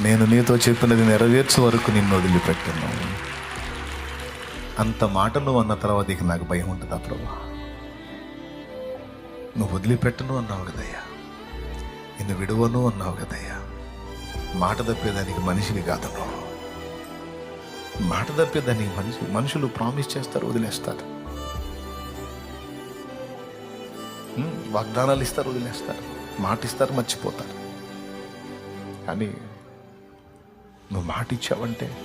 నేను నీతో చెప్పినది నెరవేర్చే వరకు నిన్ను వదిలిపెట్టను. అంత మాట నువ్వు అన్న తర్వాత ఇక నాకు భయం ఉంటుందా ప్రభా? నువ్వు వదిలిపెట్టను అన్నావు కదయ్యా. నిన్ను విడువను అన్నావు కదయ్యా. మాట తప్పేదానికి మనిషిని కాదు మాట తప్పేదానికి మనిషి మనుషులు ప్రామిస్ చేస్తారు వదిలేస్తారు. వాగ్దానాలు ఇస్తారు వదిలేస్తారు. మాట ఇస్తారు మర్చిపోతారు. కానీ నువ్వు మాట ఇచ్చావంటే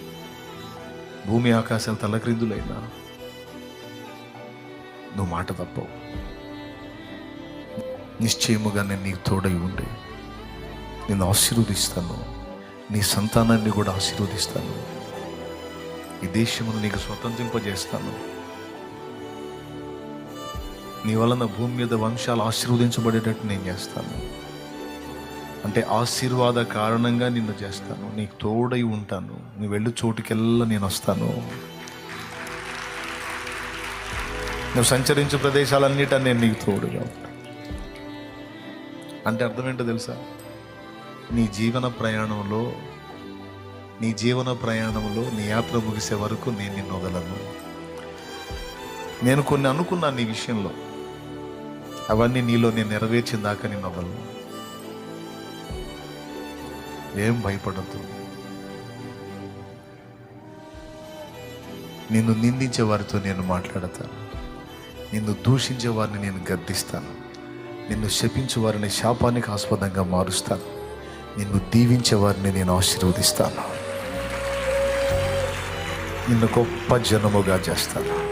భూమి ఆకాశాలు తలక్రిందులైనా నువ్వు మాట తప్పవు. నిశ్చయముగా నేను నీకు తోడై ఉండి నేను ఆశీర్వదిస్తాను. నీ సంతానాన్ని కూడా ఆశీర్వదిస్తాను. ఈ దేశమును నీకు స్వతంత్రింపజేస్తాను. నీ వలన భూమి మీద వంశాలు ఆశీర్వదించబడేటట్టు నేను చేస్తాను. అంటే ఆశీర్వాద కారణంగా నిన్ను చేస్తాను. నీకు తోడై ఉంటాను. నువ్వు వెళ్ళి చోటుకెల్లా నేను వస్తాను. నువ్వు సంచరించు ప్రదేశాలన్నిటా నేను నీకు తోడుగా ఉంటాను అంటే అర్థం ఏంటో తెలుసా? నీ జీవన ప్రయాణంలో నీ జీవన ప్రయాణంలో నీ యాత్ర ముగిసే వరకు నేను నిన్ను వదలను. నేను కొన్ని అనుకున్నాను నీ విషయంలో. అవన్నీ నీలో నేను నెరవేర్చిన దాకా నేను వదలను. ఏం భయపడద్దు. నిన్ను నిందించే వారితో నేను మాట్లాడతాను. నిన్ను దూషించే వారిని నేను గద్దిస్తాను. నిన్ను శపించే వారిని శాపానికి ఆస్పదంగా మారుస్తాను. నిన్ను దీవించే వారిని నేను ఆశీర్వదిస్తాను. నిన్ను గొప్ప జనముగా చేస్తాను.